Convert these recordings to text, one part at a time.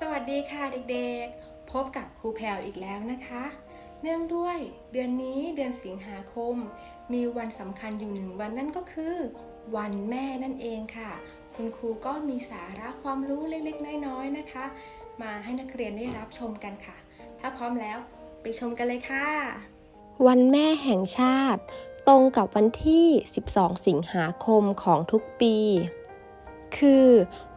สวัสดีค่ะเด็กๆ พบกับครูแพรวอีกแล้วนะคะ เนื่องด้วยเดือนนี้เดือนสิงหาคม มีวันสำคัญอยู่หนึ่งวันนั่นก็คือ วันแม่นั่นเองค่ะ คุณครูก็มีสาระความรู้เล็กๆ น้อยๆนะคะ มาให้นักเรียนได้รับชมกันค่ะ ถ้าพร้อมแล้วไปชมกันเลยค่ะ วันแม่แห่งชาติ ตรงกับวันที่ 12 สิงหาคมของทุกปี คือ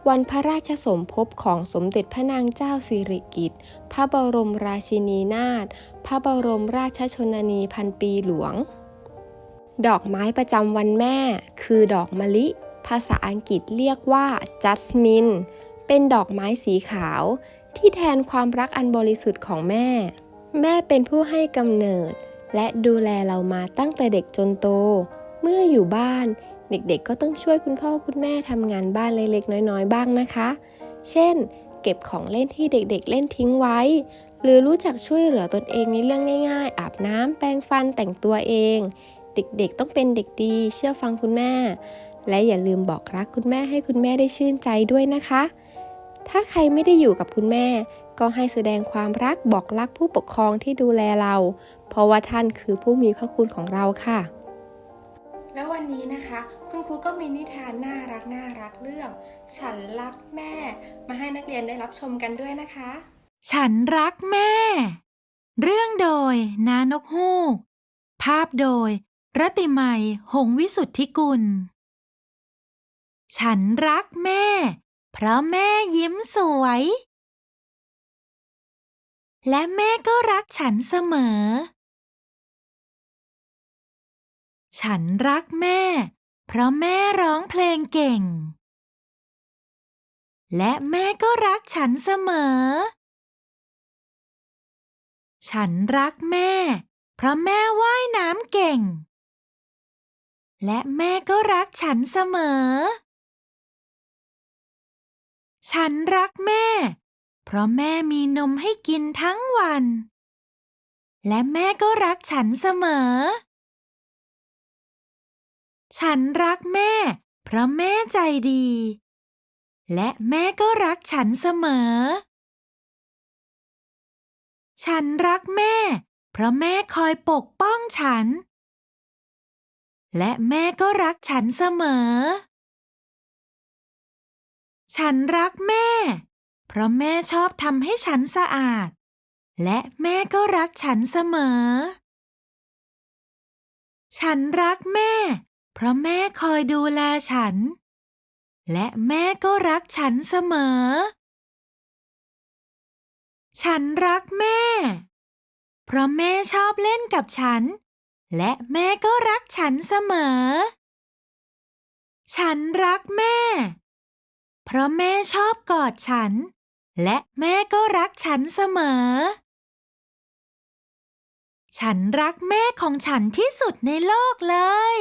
วันพระราชสมภพของสมเด็จพระนางเจ้าสิริกิติ์ พระบรมราชินีนาถ พระบรมราชชนนีพันปีหลวง ดอกไม้ประจำวันแม่ คือดอกมะลิ ภาษาอังกฤษเรียกว่า jasmine เป็นดอกไม้สีขาว ที่แทนความรักอันบริสุทธิ์ของแม่ แม่เป็นผู้ให้กำเนิด และดูแลเรามาตั้งแต่เด็กจนโต เมื่ออยู่บ้าน เด็กๆก็ต้องช่วยคุณพ่อคุณแม่ทำงานบ้านเล็กๆ น้อยๆ บ้างนะคะ เช่น เก็บของเล่นที่เด็กๆ เล่นทิ้งไว้ หรือรู้จักช่วยเหลือตนเองในเรื่องง่าย ๆ อาบน้ำแปรงฟันแต่งตัวเอง เด็กๆ ต้องเป็นเด็กดีเชื่อฟังคุณแม่ และอย่าลืมบอกรักคุณแม่ให้คุณแม่ได้ชื่นใจด้วยนะคะ ถ้าใครไม่ได้อยู่กับคุณแม่ ก็ให้แสดงความรักบอกรักผู้ปกครองที่ดูแลเรา เพราะว่าท่านคือผู้มีพระคุณของเราค่ะ แล้ววันนี้นะคะ คุณครูก็มีนิทานน่ารักน่ารักเรื่อง ฉันรักแม่ มาให้นักเรียนได้รับชมกันด้วยนะคะ ฉันรักแม่ เรื่องโดยนานกฮูก ภาพโดยรติไมยหงวิสุทธิกุล ฉันรักแม่ เพราะแม่ยิ้มสวย และแม่ก็รักฉันเสมอ ฉันรักแม่ เพราะแม่ร้องเพลงเก่ง และแม่ก็รักฉันเสมอ ฉันรักแม่ เพราะแม่ว่ายน้ำเก่ง และแม่ก็รักฉันเสมอ ฉันรักแม่ เพราะแม่มีนมให้กินทั้งวัน และแม่ก็รักฉันเสมอ ฉันรักแม่ เพราะแม่ใจดี และแม่ก็รักฉันเสมอ ฉันรักแม่ เพราะแม่คอยปกป้องฉัน และแม่ก็รักฉันเสมอ ฉันรักแม่ เพราะแม่ชอบทำให้ฉันสะอาด และแม่ก็รักฉันเสมอฉันรักแม่ เพราะแม่คอยดูแลฉัน และแม่ก็รักฉันเสมอ ฉันรักแม่ เพราะแม่ชอบเล่นกับฉัน และแม่ก็รักฉันเสมอ ฉันรักแม่ เพราะแม่ชอบกอดฉัน และแม่ก็รักฉันเสมอฉันรักแม่ของฉันที่สุดในโลกเลย